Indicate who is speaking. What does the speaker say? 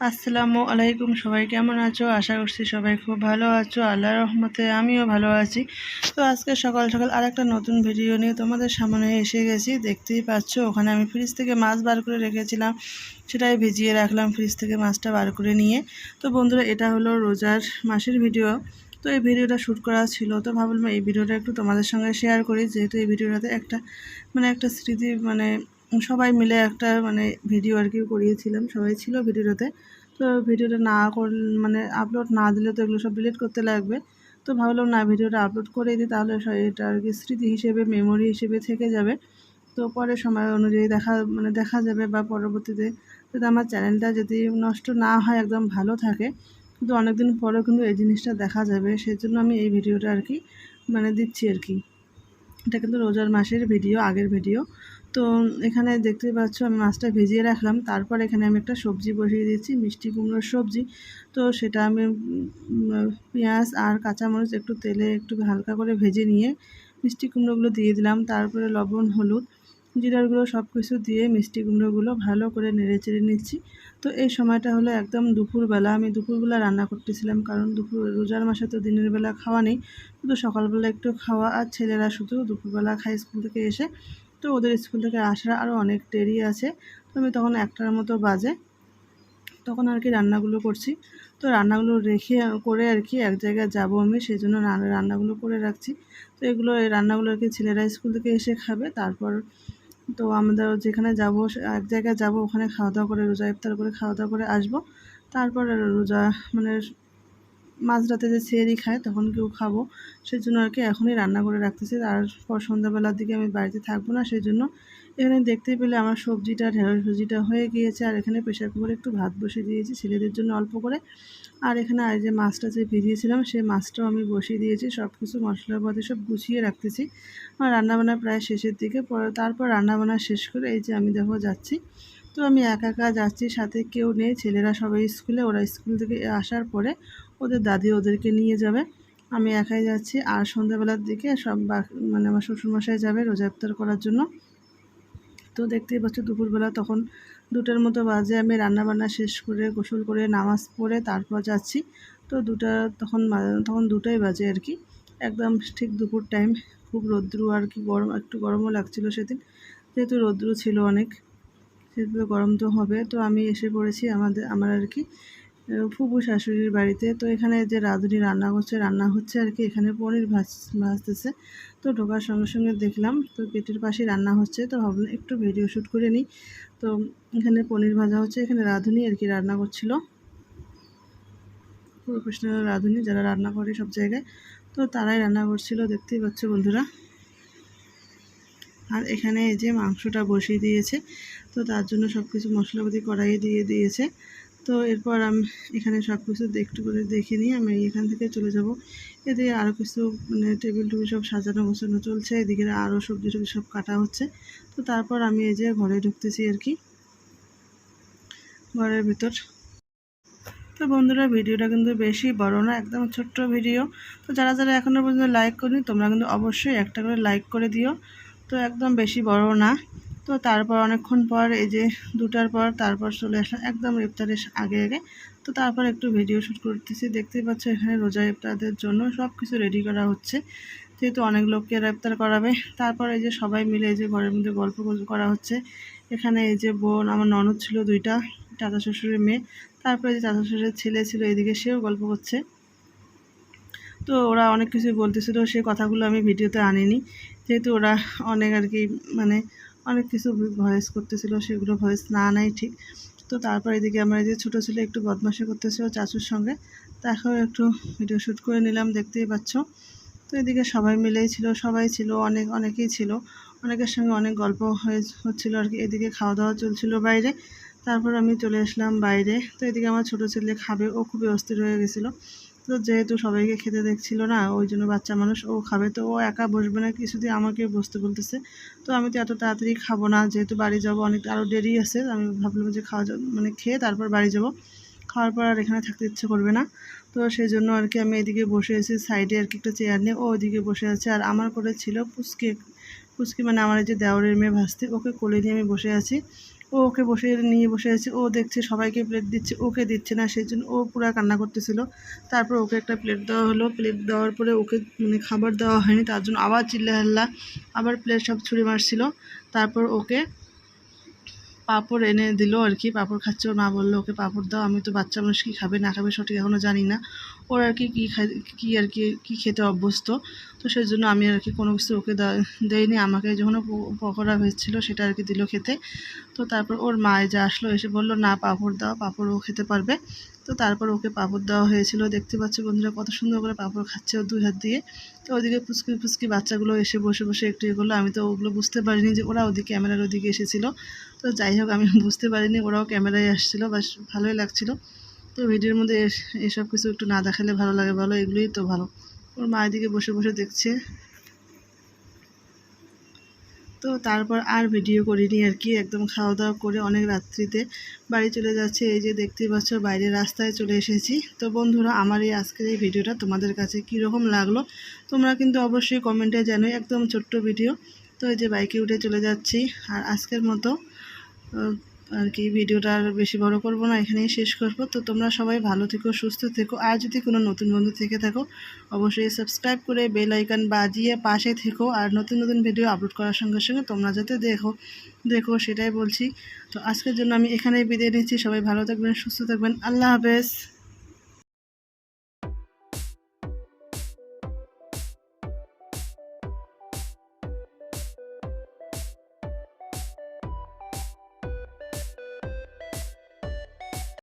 Speaker 1: আসসালামু আলাইকুম, সবাই কেমন আছো? আশা করছি সবাই খুব ভালো আছো। আল্লাহ রহমতে আমিও ভালো আছি। তো আজকে সকাল সকাল আরেকটা নতুন ভিডিও নিয়ে তোমাদের সামনে এসে গেছি। দেখতেই পাচ্ছ, ওখানে আমি ফ্রিজ থেকে মাছ বার করে রেখেছিলাম। সেটাই ভিজিয়ে রাখলাম ফ্রিজ থেকে মাছটা বার করে নিয়ে। তো বন্ধুরা, এটা হলো রোজার মাসের ভিডিও। তো এই ভিডিওটা শ্যুট করা ছিল, তো ভাবলাম এই ভিডিওটা একটু তোমাদের সঙ্গে শেয়ার করি। যেহেতু এই ভিডিওটাতে একটা মানে একটা স্মৃতি মানে সবাই মিলে একটা মানে ভিডিও আর কি করিয়েছিলাম, সবাই ছিল ভিডিওটাতে তো ভিডিওটা না কর মানে আপলোড না দিলে তো এগুলো সব ডিলিট করতে লাগবে। তো ভাবলাম না, ভিডিওটা আপলোড করে দিই, তাহলে এটা আর কি স্মৃতি হিসেবে মেমোরি হিসেবে থেকে যাবে। তো পরে সময় অনুযায়ী দেখা মানে দেখা যাবে বা পরবর্তীতে যদি আমার চ্যানেলটা যদি নষ্ট না হয়, একদম ভালো থাকে, কিন্তু অনেকদিন পরেও কিন্তু এই জিনিসটা দেখা যাবে সেই জন্য আমি এই ভিডিওটা আর কি মানে দিচ্ছি আর কি। এটা কিন্তু রোজার মাসের ভিডিও আগের ভিডিও তো এখানে দেখতে পাচ্ছ, আমি মাছটা ভিজিয়ে রাখলাম। তারপর এখানে আমি একটা সবজি বসিয়ে দিয়েছি মিষ্টি কুমড়োর সবজি। তো সেটা আমি পেঁয়াজ আর কাঁচামরিচ একটু তেলে একটু হালকা করে ভেজে নিয়ে মিষ্টি কুমড়োগুলো দিয়ে দিলাম। তারপরে লবণ, হলুদ জিরারগুলো সব কিছু দিয়ে মিষ্টি কুমড়োগুলো ভালো করে নেড়ে চেড়ে নিচ্ছি। তো এই সময়টা হলো একদম দুপুরবেলা। আমি দুপুরবেলা রান্না করতেছিলাম কারণ দুপুর, রোজার মাসে তো দিনের বেলা খাওয়া নেই। শুধু সকালবেলা একটু খাওয়া আর ছেলেরা শুধু দুপুরবেলা খায় স্কুল থেকে এসে। তো ওদের স্কুল থেকে আসার আরও অনেক দেরি আছে। তো আমি তখন একটার মতো বাজে। তখন আর কি রান্নাগুলো করছি। তো রান্নাগুলো রেখে করে আর কি এক জায়গায় যাব আমি সেই জন্য রান্নাগুলো করে রাখছি। তো এগুলো, এই রান্নাগুলো আর কি ছেলেরা স্কুল থেকে এসে খাবে। তারপর তো আমাদের যেখানে যাব এক জায়গায় যাব, ওখানে খাওয়া দাওয়া করে, রোজা ইফতার করে খাওয়া দাওয়া করে আসব। তারপর রোজা মানে মাঝরাতে যে সেরি খায়, তখন কেউ খাব। সেই জন্য আর কি এখনই রান্না করে রাখতেছি। তারপর সন্ধ্যাবেলার দিকে আমি বাড়িতে থাকব না সেই জন্য এখানে দেখতে পেলে আমার সবজিটা, ঢেঁড়স সবজিটা হয়ে গিয়েছে। আর এখানে প্রেশার কুকারে একটু ভাত বসিয়ে দিয়েছি, ছেলেদের জন্য অল্প করে। আর এখানে আর যে মাছটা যে ভিজিয়েছিলাম, সেই মাছটাও আমি বসিয়ে দিয়েছি। সব কিছু মশলাপাতি সব গুছিয়ে রাখতেছি। আমার রান্নাবান্না প্রায় শেষের দিকে। পরে তারপর রান্নাবান্না শেষ করে এই যে আমি দেখো যাচ্ছি। তো আমি একা একা যাচ্ছি, সাথে কেউ নেই, ছেলেরা সবাই স্কুলে, ওরা স্কুল থেকে আসার পরে ওদের দাদি ওদেরকে নিয়ে যাবে। আমি একাই যাচ্ছি, আর সন্ধ্যাবেলার দিকে সব মানে আমার শ্বশুরমশাই যাবে রোজা ইফতার করার জন্য। তো দেখতেই পাচ্ছ দুপুরবেলা তখন দুটার মতো বাজে, আমি রান্নাবান্না শেষ করে, গোসল করে, নামাজ পড়ে তারপর যাচ্ছি। তো দুটা তখন তখন দুটাই বাজে আর কি। একদম ঠিক দুপুর টাইম খুব রৌদ্রু আর কি, গরম, একটু গরমও লাগছিল সেদিন। যেহেতু রৌদ্রু ছিল অনেক। সেহেতু গরম তো হবে, তো আমি এসে পড়েছি আমাদের, আমার আর কি ফুবু শাশুড়ির বাড়িতে। তো এখানে যে রাঁধুনি রান্না করছে, রান্না হচ্ছে আর কি, এখানে পনির ভাজ, ভাজতেছে। তো ঢোকার সঙ্গে সঙ্গে দেখলাম, তো পেটের পাশে রান্না হচ্ছে, তো ভাবলাম একটু ভিডিও শ্যুট করে নিই। তো এখানে পনির ভাজা হচ্ছে, এখানে রাঁধুনি আর কি রান্না করছিল। প্রফেশনাল রাঁধুনি, যারা রান্না করে সব জায়গায়, তো তারাই রান্না করছিল, দেখতেই পাচ্ছ বন্ধুরা। আর এখানে এই যে মাংসটা বসিয়ে দিয়েছে, তো তার জন্য সব কিছু মশলাপাতি কড়াইয়ে দিয়ে দিয়েছে। তো এরপর আমি এখানে সব কিছু একটু করে দেখে নিয়ে আমি এখান থেকে চলে যাব। এদিকে আরও কিছু মানে টেবিল টুবিল সব সাজানো গোছানো চলছে, এদিকে আরও সবজি টবজি সব কাটা হচ্ছে। তো তারপর আমি এই যে ঘরে ঢুকতেছি আর কি, ঘরের ভিতর। তো বন্ধুরা, ভিডিওটা কিন্তু বেশি বড় না, একদম ছোট্ট ভিডিও। তো যারা যারা এখনও পর্যন্ত লাইক করিনি, তোমরা কিন্তু অবশ্যই একটা করে লাইক করে দিও। তো একদম বেশি বড় না। তো তারপর অনেকক্ষণ পর এই যে দুটার পর তারপর চলে আসলাম একদম ইফতারের আগে আগে। তো তারপর একটু ভিডিও শ্যুট করতেছি। দেখতেই পাচ্ছ এখানে রোজা ইফতারদের জন্য সব কিছু রেডি করা হচ্ছে। যেহেতু অনেক লোককে ইফতার করাবে। তারপর এই যে সবাই মিলে এই যে ঘরের মধ্যে গল্প করা হচ্ছে। এখানে এই যে বোন, আমার ননদ ছিল দুইটা, চাচা শ্বশুরের মেয়ে। তারপরে যে চাচা শ্বশুরের ছেলে ছিল এদিকে, সেও গল্প করছে। তো ওরা অনেক কিছু বলতেছিল সেই কথাগুলো আমি ভিডিওতে আনিনি। যেহেতু ওরা অনেক আর কি মানে অনেক কিছু ভয়েস করতেছিল, সেগুলো ভয়েস না নাই ঠিক। তো তারপর এদিকে আমার এই যে ছোটো ছেলে একটু বদমাশি করতেছিল চাচুর সঙ্গে। তাকেও একটু ভিডিও শ্যুট করে নিলাম, দেখতেই পাচ্ছ। তো এদিকে সবাই মিলেই ছিল, সবাই ছিল, অনেক, অনেকেই ছিল। অনেকের সঙ্গে অনেক গল্প হয়ে হচ্ছিল আর কি। এদিকে খাওয়া দাওয়া চলছিল বাইরে। তারপর আমি চলে আসলাম বাইরে। তো এদিকে আমার ছোটো ছেলে খাবে, ও খুবই অস্থির হয়ে গেছিল। তো যেহেতু সবাইকে খেতে দেখছিল না, ওই জন্য বাচ্চা মানুষ ও খাবে, তো ও একা বসবে না কিছুদিন আমাকে বসতে বলতেছে। তো আমি তো এত তাড়াতাড়ি খাব না, যেহেতু বাড়ি যাব, অনেক আরও দেরি আছে, আমি ভাবলাম যে খাওয়া মানে খেয়ে তারপর বাড়ি যাব। খাওয়ার পর আর এখানে থাকতে ইচ্ছে করবে না, তো সেই জন্য আর কি আমি এদিকে বসে আছি, সাইডে আর কি একটা চেয়ার নিয়ে, ও ওইদিকে বসে আছে। আর আমার করে ছিল পুচকে, পুচকি মানে আমার এই যে দেওয়ারের মেয়ে ভাসতে, ওকে কোলে নিয়ে আমি বসে আছি। ও ওকে বসে নিয়ে বসে আছে। ও দেখছে, সবাইকে প্লেট দিচ্ছে। ওকে দিচ্ছে না, সেই জন্য ও পুরো কান্না করতেছিল। তারপর ওকে একটা প্লেট দেওয়া হলো। প্লেট দেওয়ার পরে ওকে মানে খাবার দেওয়া হয়নি, তার জন্য আবার চিল্লা হাল্লা আবার প্লেট সব ছুঁড়ে মারছিল। তারপর ওকে পাঁপড় এনে দিল আর কি, পাঁপড় খাচ্ছে ওর মা বলল, ওকে পাঁপড় দাও, আমি তো বাচ্চা মানুষ, কী খাবে, না খাবে সঠিক এখনও জানি না। ওর আর কি, কী খাই কী আর কি, কী খেতে অভ্যস্ত। তো সেই জন্য আমি আর কি কোনো কিছু ওকে দেইনি। আমাকে যখন পকোড়া হয়েছিল সেটা আর কি দিল খেতে। তো তারপর ওর মা যা আসলো, এসে বলল, না, পাপড় দাও পাঁপড় ও খেতে পারবে। তো তারপর ওকে পাপড় দেওয়া হয়েছিল। দেখতে পাচ্ছ বন্ধুরা কত সুন্দর করে পাঁপড় খাচ্ছে ও দুই হাত দিয়ে। তো ওদিকে ফুচকি ফুচকি বাচ্চাগুলো এসে বসে বসে একটু এগুলো আমি তো ওগুলো বুঝতে পারিনি যে ওরা ওদিকে, ক্যামেরার ওদিকে এসেছিল। তো যাই হোক, আমি বুঝতে পারিনি, ওরাও ক্যামেরায় আসছিল। বাস, ভালোই লাগছিল। তো ভিডিওর মধ্যে এস- এসব কিছু একটু না দেখালে ভালো লাগে বলো এগুলোই তো ভালো। ওর মা এদিকে বসে বসে দেখছে। তো তারপর আর ভিডিও করিনি আর কি, একদম খাওয়া দাওয়া করে অনেক রাত্রিতে বাড়ি চলে যাচ্ছে। এই যে দেখতে পাচ্ছ বাইরে রাস্তায় চলে এসেছি। তো বন্ধুরা, আমার এই আজকের এই ভিডিওটা তোমাদের কাছে কীরকম লাগল, তোমরা কিন্তু অবশ্যই কমেন্টে জানো একদম ছোট্ট ভিডিও। তো এই যে বাইকে উঠে চলে যাচ্ছি, আর আজকের মতো আর কি, ভিডিওটা আর বেশি বড় করব না, এখানেই শেষ করব। তো তোমরা সবাই ভালো থেকো, সুস্থ থেকো, আর যদি কোনো নতুন বন্ধু থেকে থাকো, অবশ্যই সাবস্ক্রাইব করে বেল আইকন বাজিয়ে পাশে থেকো, আর নতুন নতুন ভিডিও আপলোড করার সঙ্গে সঙ্গে তোমরা যাতে দেখো দেখো, সেটাই বলছি। তো আজকের জন্য আমি এখানেই বিদায় নিচ্ছি, সবাই ভালো থাকবেন, সুস্থ থাকবেন, আল্লাহ হাফেজ।